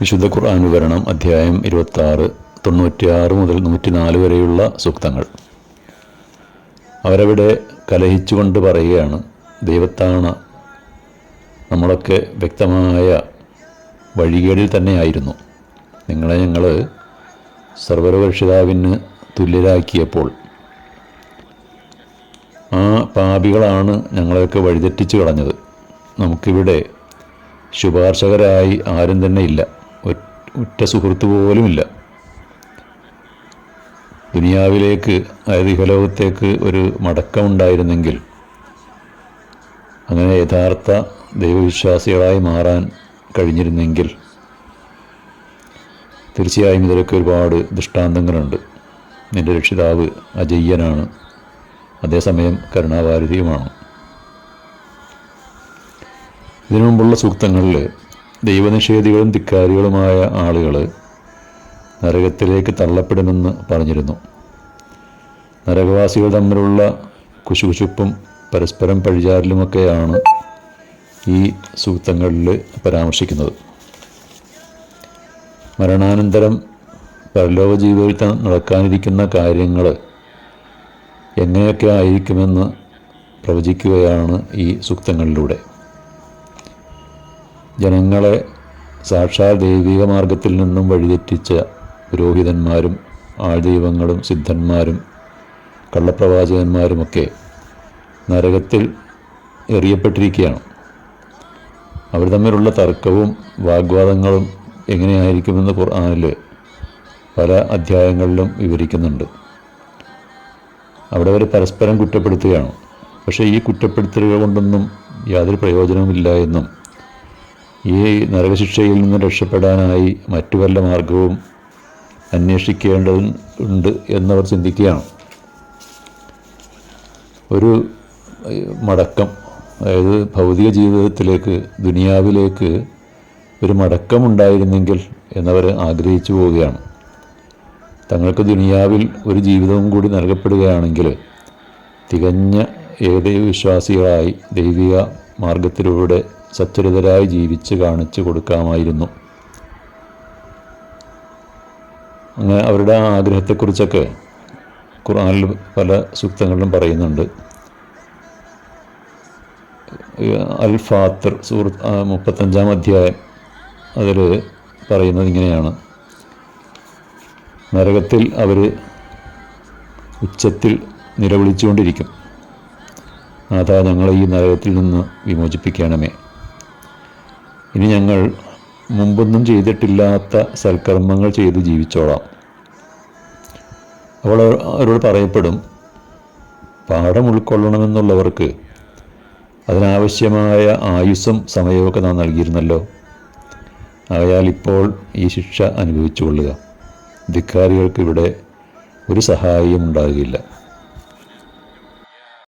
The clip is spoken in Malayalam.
വിശുദ്ധ ഖുർആൻ വിവരണം അധ്യായം ഇരുപത്തി ആറ് തൊണ്ണൂറ്റിയാറ് മുതൽ നൂറ്റിനാല് വരെയുള്ള സൂക്തങ്ങൾ. അവരവിടെ കലഹിച്ചുകൊണ്ട് പറയുകയാണ് ദൈവത്താണ് നമ്മളൊക്കെ വ്യക്തമായ വഴികേടിൽ തന്നെയായിരുന്നു. നിങ്ങളെ ഞങ്ങൾ സർവരപരിഷിതാവിന് തുല്യരാക്കിയപ്പോൾ ആ പാപികളാണ് ഞങ്ങളെയൊക്കെ വഴിതെറ്റിച്ചു കളഞ്ഞത്. നമുക്കിവിടെ ശുപാർശകരായി ആരും തന്നെ ഇല്ല. ഉറ്റ സുഹൃത്ത് പോലുമില്ല. ദുനിയാവിലേക്ക് അതായത് ഇഹലോകത്തേക്ക് ഒരു മടക്കമുണ്ടായിരുന്നെങ്കിൽ അങ്ങനെ യഥാർത്ഥ ദൈവവിശ്വാസികളായി മാറാൻ കഴിഞ്ഞിരുന്നെങ്കിൽ തീർച്ചയായും ഇതിലൊക്കെ ഒരുപാട് ദൃഷ്ടാന്തങ്ങളുണ്ട്. നിന്റെ രക്ഷിതാവ് അജയ്യനാണ്. അതേസമയം കരുണാഭാരതിയുമാണ് ഇതിനു മുമ്പുള്ള സൂക്തങ്ങളിൽ ദൈവനിഷേധികളും ധിക്കാരികളുമായ ആളുകൾ നരകത്തിലേക്ക് തള്ളപ്പെടുമെന്ന് പറഞ്ഞിരുന്നു. നരകവാസികൾ തമ്മിലുള്ള കുശുകുശുപ്പും പരസ്പരം പഴിചാരലുമൊക്കെയാണ് ഈ സൂക്തങ്ങളിൽ പരാമർശിക്കുന്നത്. മരണാനന്തരം പരലോക ജീവിതത്തിൽ നടക്കാനിരിക്കുന്ന കാര്യങ്ങൾ എങ്ങനെയൊക്കെ ആയിരിക്കുമെന്ന് പ്രവചിക്കുകയാണ് ഈ സൂക്തങ്ങളിലൂടെ. ജനങ്ങളെ സാക്ഷാൽ ദൈവിക മാർഗത്തിൽ നിന്നും വഴിതെറ്റിച്ച പുരോഹിതന്മാരും ആൾദൈവങ്ങളും സിദ്ധന്മാരും കള്ളപ്രവാചകന്മാരുമൊക്കെ നരകത്തിൽ എറിയപ്പെട്ടിരിക്കുകയാണ്. അവർ തമ്മിലുള്ള തർക്കവും വാഗ്വാദങ്ങളും എങ്ങനെയായിരിക്കുമെന്ന് ഖുർആനിൽ പല അധ്യായങ്ങളിലും വിവരിക്കുന്നുണ്ട്. അവിടെ അവർ പരസ്പരം കുറ്റപ്പെടുത്തുകയാണ്. പക്ഷേ ഈ കുറ്റപ്പെടുത്തലുകൾ കൊണ്ടൊന്നും യാതൊരു പ്രയോജനവുമില്ല എന്നും ഈ നരകശിക്ഷയിൽ നിന്ന് രക്ഷപ്പെടാനായി മറ്റു വല്ല മാർഗവും അന്വേഷിക്കേണ്ടതുണ്ട് എന്നവർ ചിന്തിക്കുകയാണ്. ഒരു മടക്കം അതായത് ഭൗതിക ജീവിതത്തിലേക്ക് ദുനിയാവിലേക്ക് ഒരു മടക്കം ഉണ്ടായിരുന്നെങ്കിൽ എന്നവർ ആഗ്രഹിച്ചു പോവുകയാണ്. തങ്ങൾക്ക് ദുനിയാവിൽ ഒരു ജീവിതവും കൂടി നൽകപ്പെടുകയാണെങ്കിൽ തികഞ്ഞ ഏകദൈവ വിശ്വാസികളായി ദൈവിക മാർഗത്തിലൂടെ സത്വരിതരായി ജീവിച്ച് കാണിച്ചു കൊടുക്കാമായിരുന്നു. അങ്ങനെ അവരുടെ ആ ആഗ്രഹത്തെക്കുറിച്ചൊക്കെ ഖുർആനിൽ പല സൂക്തങ്ങളിലും പറയുന്നുണ്ട്. അൽ ഫാത്തർ സുഹൃത്ത് മുപ്പത്തഞ്ചാം അധ്യായം അതിൽ പറയുന്നത് ഇങ്ങനെയാണ്. നരകത്തിൽ അവർ ഉച്ചത്തിൽ നിലവിളിച്ചുകൊണ്ടിരിക്കും. അതാ ഞങ്ങളെ ഈ നരകത്തിൽ നിന്ന് വിമോചിപ്പിക്കണമേ. ഇനി ഞങ്ങൾ മുമ്പൊന്നും ചെയ്തിട്ടില്ലാത്ത സൽക്കർമ്മങ്ങൾ ചെയ്ത് ജീവിച്ചോളാം. അവൾ അവരോട് പറയപ്പെടും പാഠം ഉൾക്കൊള്ളണമെന്നുള്ളവർക്ക് അതിനാവശ്യമായ ആയുസ്സും സമയവുമൊക്കെ നാം നൽകിയിരുന്നല്ലോ. ആയാൽ ഇപ്പോൾ ഈ ശിക്ഷ അനുഭവിച്ചുകൊള്ളുക ധിക്കാരികൾക്ക് ഇവിടെ ഒരു സഹായിയും ഉണ്ടാകുകയില്ല.